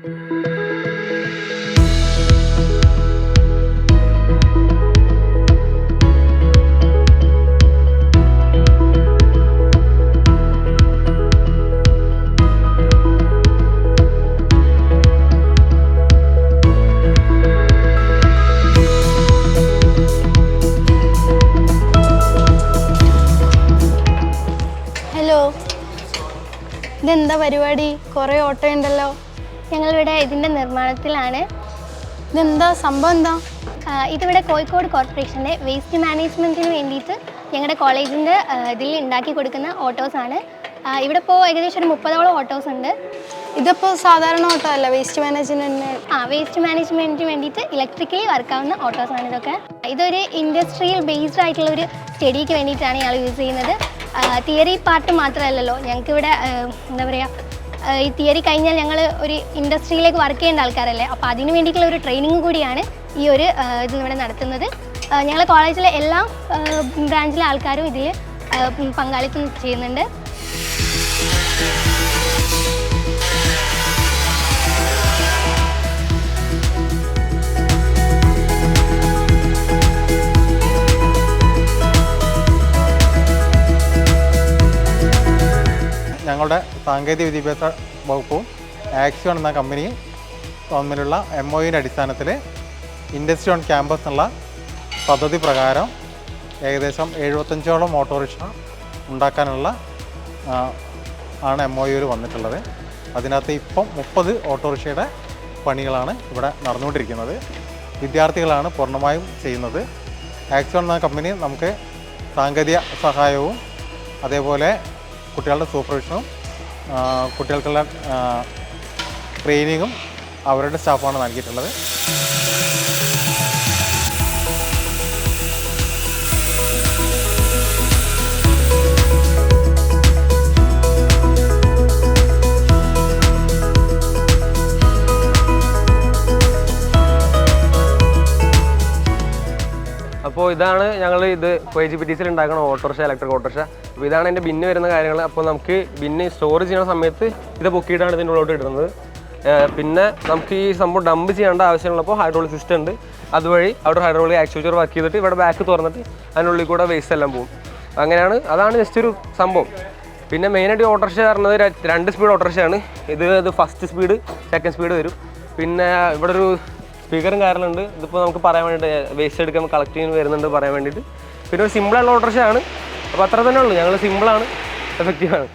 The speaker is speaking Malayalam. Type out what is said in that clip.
ഹലോ ഇതെന്താ പരിപാടി? കുറേ ഓട്ടോ ഉണ്ടല്ലോ. ഞങ്ങളിവിടെ ഇതിന്റെ നിർമ്മാണത്തിലാണ്. ഇതെന്താ? സംഭവം എന്താ? ഇതിവിടെ കോഴിക്കോട് കോർപ്പറേഷന്റെ വേസ്റ്റ് മാനേജ്മെന്റിന് വേണ്ടിയിട്ട് ഞങ്ങളുടെ കോളേജിന്റെ ഇതിൽ ഉണ്ടാക്കി കൊടുക്കുന്ന ഓട്ടോസാണ് ഇവിടെ ഇപ്പോൾ ഏകദേശം ഒരു മുപ്പതോളം ഓട്ടോസ് ഉണ്ട്. ഇതിപ്പോൾ സാധാരണ ഓട്ടോ അല്ല വേസ്റ്റ് മാനേജ്മെന്റിന് ആ വേസ്റ്റ് മാനേജ്മെന്റിന് വേണ്ടിയിട്ട് ഇലക്ട്രിക്കലി വർക്കാവുന്ന ഓട്ടോസാണ് ഇതൊക്കെ. ഇതൊരു ഇൻഡസ്ട്രിയൽ ബേസ്ഡ് ആയിട്ടുള്ള ഒരു സ്റ്റഡിക്ക് വേണ്ടിയിട്ടാണ് ഞങ്ങൾ യൂസ് ചെയ്യുന്നത്. തിയറി പാർട്ട് മാത്രമല്ലല്ലോ ഞങ്ങൾക്കിവിടെ എന്താ പറയുക ഈ തിയറി കഴിഞ്ഞാൽ ഞങ്ങൾ ഒരു ഇൻഡസ്ട്രിയിലേക്ക് വർക്ക് ചെയ്യേണ്ട ആൾക്കാരല്ലേ? അപ്പോൾ അതിന് വേണ്ടിയിട്ടുള്ള ഒരു ട്രെയിനിങ് കൂടിയാണ് ഈ ഒരു ഇത് ഇവിടെ നടത്തുന്നത്. ഞങ്ങളെ കോളേജിലെ എല്ലാ ബ്രാഞ്ചിലെ ആൾക്കാരും ഇതിൽ പങ്കാളിത്തം ചെയ്യുന്നുണ്ട്. ഞങ്ങളുടെ സാങ്കേതിക വിദ്യാഭ്യാസ വകുപ്പും ആക്സിയോൺ എന്ന കമ്പനിയും തമ്മിലുള്ള എം ഒ അടിസ്ഥാനത്തിൽ ഇൻഡസ്ട്രി ഓൺ ക്യാമ്പസ് എന്നുള്ള പദ്ധതി പ്രകാരം ഏകദേശം എഴുപത്തഞ്ചോളം ഓട്ടോറിക്ഷ ഉണ്ടാക്കാനുള്ള ആണ് എം ഒ വന്നിട്ടുള്ളത്. അതിനകത്ത് ഇപ്പം മുപ്പത് ഓട്ടോറിക്ഷയുടെ പണികളാണ് ഇവിടെ നടന്നുകൊണ്ടിരിക്കുന്നത്. വിദ്യാർത്ഥികളാണ് പൂർണമായും ചെയ്യുന്നത്. ആക്സിയോൺ എന്ന കമ്പനി നമുക്ക് സാങ്കേതിക സഹായവും അതേപോലെ കുട്ടികളുടെ സൂപ്പർവിഷനും കുട്ടികൾക്കുള്ള ട്രെയിനിങ്ങും അവരുടെ സ്റ്റാഫാണ് നൽകിയിട്ടുള്ളത്. അപ്പോൾ ഇതാണ് ഞങ്ങൾ ഇത് ഇപ്പോൾ ജി പി ടി സിയിൽ ഉണ്ടാക്കുന്ന ഓട്ടോറിക്ഷ ഇലക്ട്രിക് ഓട്ടോറിക്ഷ. അപ്പോൾ ഇതാണ് എന്റെ ബിന്ന് വരുന്ന കാര്യങ്ങൾ അപ്പോൾ നമുക്ക് ബിന്ന് സ്റ്റോർ ചെയ്യുന്ന സമയത്ത് ഇത് പൊക്കിയിട്ടാണ് ഇതിന്റെ ഉള്ളോട്ട് ഇടുന്നത്. പിന്നെ നമുക്ക് ഈ സംഭവം ഡംപ് ചെയ്യേണ്ട ആവശ്യമുള്ളപ്പോൾ ഹൈഡ്രോളിക് സിസ്റ്റം ഉണ്ട്. അതുവഴി അവിടെ ഹൈഡ്രോളിക് ആക്ച്വേറ്റർ വർക്ക് ചെയ്തിട്ട് ഇവിടെ ബാക്ക് തുറന്നിട്ട് അതിനുള്ളിൽ കൂടെ വേസ്റ്റ് എല്ലാം പോകും. അങ്ങനെയാണ്. അതാണ് ജസ്റ്റ് ഒരു സംഭവം. പിന്നെ മെയിനായിട്ട് ഓട്ടോറിക്ഷ പറഞ്ഞത് രണ്ട് സ്പീഡ് ഓട്ടോറിക്ഷയാണ്. ഇത് ഇത് ഫസ്റ്റ് സ്പീഡ് സെക്കൻഡ് സ്പീഡ് വരും. പിന്നെ ഇവിടെ ഒരു സ്പീക്കറും കാരണമുണ്ട് ഇതിപ്പോൾ നമുക്ക് പറയാൻ വേണ്ടിയിട്ട് വേസ്റ്റ് എടുക്കാൻ കളക്ട് ചെയ്യുന്നത് വരുന്നുണ്ട് പറയാൻ വേണ്ടിയിട്ട് പിന്നെ ഒരു സിമ്പിളായിട്ടുള്ള ഓട്ടോറിക്ഷ ആണ് അപ്പോൾ അത്ര തന്നെ ഉള്ളൂ. ഞങ്ങൾ സിമ്പിളാണ് എഫക്റ്റീവാണ്